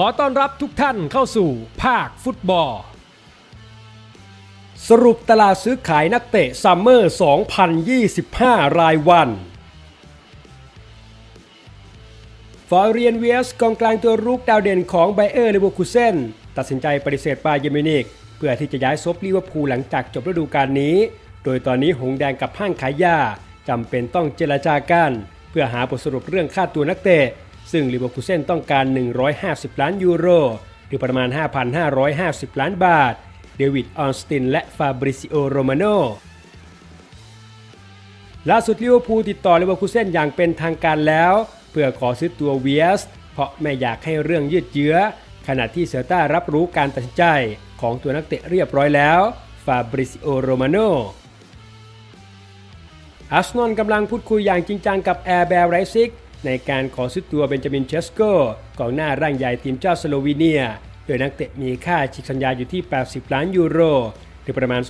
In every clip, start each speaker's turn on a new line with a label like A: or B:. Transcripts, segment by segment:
A: ขอต้อนรับทุกท่านเข้าสู่ภาคฟุตบอล สรุปตลาดซื้อขายนักเตะซัมเมอร์ 2025 รายวันฟอร์เรียนเวียสกองกลางตัวรุกดาวเด่นของไบเออร์เลเวอร์คูเซนตัดสินใจปฏิเสธบาเยร์นมินิก เพื่อที่จะย้ายซบลิเวอร์พูลหลังจากจบฤดูกาลนี้ โดยตอนนี้หงแดงกับห้างขายยาจำเป็นต้องเจรจากัน เพื่อหาบทสรุปเรื่องค่าตัวนักเตะ ซึ่งลิเวอร์พูลเซนต้องการ 150 ล้านยูโร หรือประมาณ 5,550 ล้านบาท เดวิด ออนสติน และฟาบริซิโอ โรมาโนล่าสุดลิเวอร์พูลติดต่อเลเวอร์คูเซนอย่างเป็นทางการแล้ว เพื่อขอซื้อตัวเวียส เพราะไม่อยากให้เรื่องยืดเยื้อ ขณะที่เซลต้ารับรู้การตัดสินใจของตัวนักเตะเรียบร้อยแล้วฟาบริซิโอ โรมาโนอาร์เซนอลกำลังพูดคุยอย่างจริงจังกับแอร์แบร์ไรซิก ในการขอซื้อตัวเบนจามินเชสโกกองหน้าร่างใหญ่ทีมเจ้าสโลวีเนีย โดยนักเตะมีค่าชิกสัญญาอยู่ที่ 80 ล้านยูโร หรือประมาณ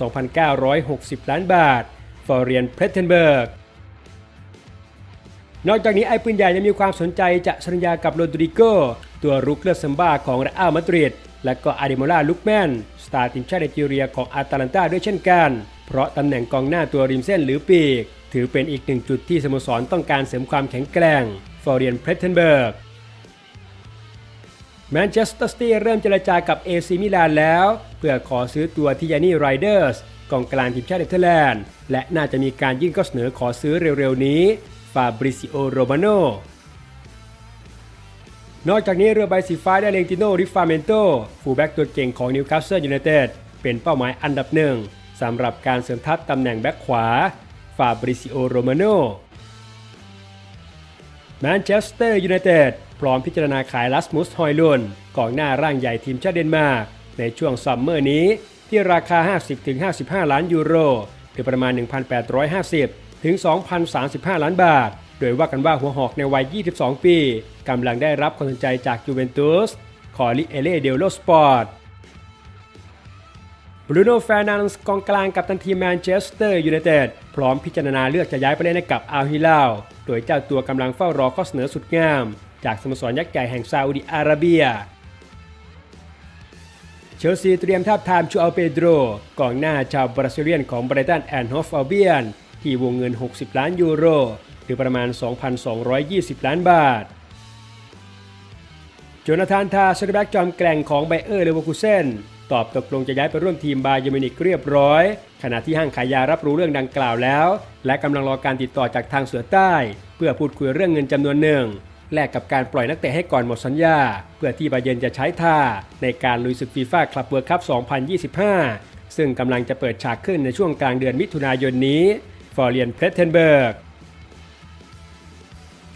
A: 2,960 ล้านบาท ฟอร์เรียนเพรเทนเบิร์ก นอกจากนี้ไอ้ปืนใหญ่ยังมีความสนใจจะสัญญากับโรดริโก ตัวรุกเลือดซัมบ้าของเรอัลมาดริดและก็อาเดโมลาลุกแมน สตาร์ทีมชาติไนจีเรียของอาตาลันตาด้วยเช่นกัน เพราะตำแหน่งกองหน้าตัวริมเส้นหรือปีก ถือเป็นอีกหนึ่งจุดที่สโมสรต้องการเสริมความแข็งแกร่งฟอร์เรียนเพรเทนเบิร์กแมนเชสเตอร์ซิตี้เริ่มเจรจากับเอซมิลานแล้ว เพื่อขอซื้อตัวทิยานี่ไรเดอร์สกองกลางทีมชาติเนเธอร์แลนด์ และน่าจะมีการยื่นข้อเสนอขอซื้อเร็วๆนี้ฟาบริซิโอโรมาโนนอกจากนี้เรือใบสีฟ้าได้เลงติโนริฟาเมนโตฟูลแบ็กตัวเก่งของนิวคาสเซิลยูไนเต็ดเป็นเป้าหมายอันดับหนึ่ง สำหรับการเสริมทัพตำแหน่งแบ็กขวาฟาบริซิโอโรมาโนแมนเชสเตอร์ยูไนเต็ดพร้อมพิจารณาขายลัสมุสฮอยลุนกองหน้าร่างใหญ่ทีมชาติเดนมาร์กในช่วงซัมเมอร์นี้ ที่ราคา 50-55 ล้านยูโรหรือประมาณ 1,850 ถึง 2,035 ล้านบาท โดยว่ากันว่าหัวหอกในวัย 22 ปีกำลังได้รับความสนใจจากยูเวนตุสคอริเอเล่เดลโลสปอร์ต บรูโน่เฟร์นันส์กองกลางกับตันทีแมนเชสเตอร์ยูไนเต็ดพร้อมพิจารณาเลือกจะย้ายไปเล่นให้กับอัลฮิลาลโดยเจ้าตัวกำลังเฝ้ารอข้อเสนอสุดงาม จากสโมสรยักษ์ใหญ่แห่งซาอุดิอาระเบีย เชลซีเตรียมทาบทามชูอัลเปโดรกองหน้าชาวบราซิเลียนของไบรตันแอนด์ฮอฟอัลเบียน ที่วงเงิน 60 ล้านยูโร หรือประมาณ 2,220 ล้านบาทโจนาธานทาสเตอร์แบ็กจอมแกร่งของไบเออร์เลเวอร์คูเซน ตอบตกลงจะย้ายไปร่วมทีมบาเยอร์มินิกเรียบร้อย ขณะที่ห้างขายยารับรู้เรื่องดังกล่าวแล้ว และกำลังรอการติดต่อจากทางเสือใต้ เพื่อพูดคุยเรื่องเงินจำนวนหนึ่งแลกกับการปล่อยนักเตะให้ก่อนหมดสัญญา เพื่อที่บาเยร์นจะใช้ท่า ในการลุยศึกฟีฟ่าคลับเวิร์คัพ 2025 ซึ่งกำลังจะเปิดฉากขึ้นในช่วงกลางเดือนมิถุนายนนี้ฟอร์เรียนเพลเทนเบิร์ก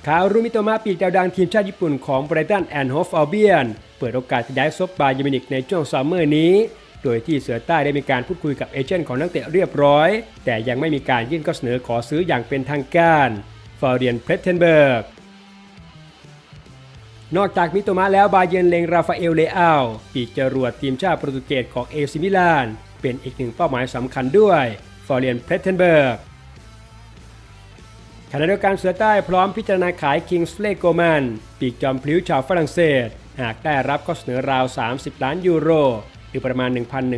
A: คารุมิโตมะปีกดาวดังทีมชาติญี่ปุ่นของไบรตันแอนด์ฮฟอัลเบียนเปิดโอกาสย้ายซบบาเยมินิกในช่วงซัมเมอร์นี้ โดยที่เสือใต้ได้มีการพูดคุยกับเอเจนต์ของนักเตะเรียบร้อย แต่ยังไม่มีการยื่นข้อเสนอขอซื้ออย่างเป็นทางการฟอร์เรียนเพลเทนเบิร์กนอกจากมิโตมะแล้วบาเยนเลงราฟาเอลเลอาปีกจรวดทีมชาติโปรตุเกสของเอซิมิลาน เป็นอีกหนึ่งเป้าหมายสำคัญด้วยฟอร์เรียนเพลเทนเบิร์ก ขณะเดียวกันเสือใต้พร้อมพิจารณาขายคิงส์เลโกแมนปีกจอมพลิ้วชาวฝรั่งเศส หากได้รับข้อเสนอราว 30 ล้านยูโรหรือประมาณ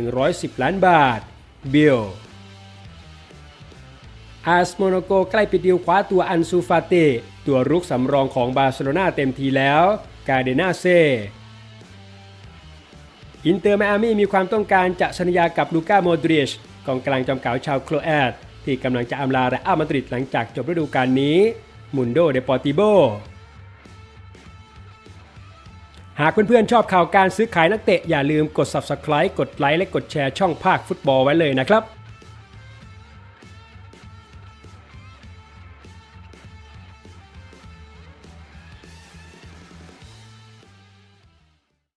A: 1,110 ล้านบาท บิลอาสโมโนโกใกล้ปิดดีลคว้าตัวอันซูฟาเตตัวรุกสำรองของบาร์เซโลนาเต็มทีแล้ว กาเดนาเซอินเตอร์ไมอามี่มีความต้องการจะสัญญากับลูก้าโมดริชกองกลางจอมเก๋าชาวโครแอต ที่กำลังจะอำลาและอามาดริดหลังจากจบฤดูกาลนี้มุนโดเดปอติโบหากเพื่อนๆชอบข่าวการซื้อขายนักเตะอย่าลืมกด Subscribe กดไลค์และกดแชร์ช่องภาคฟุตบอลไว้เลยนะครับ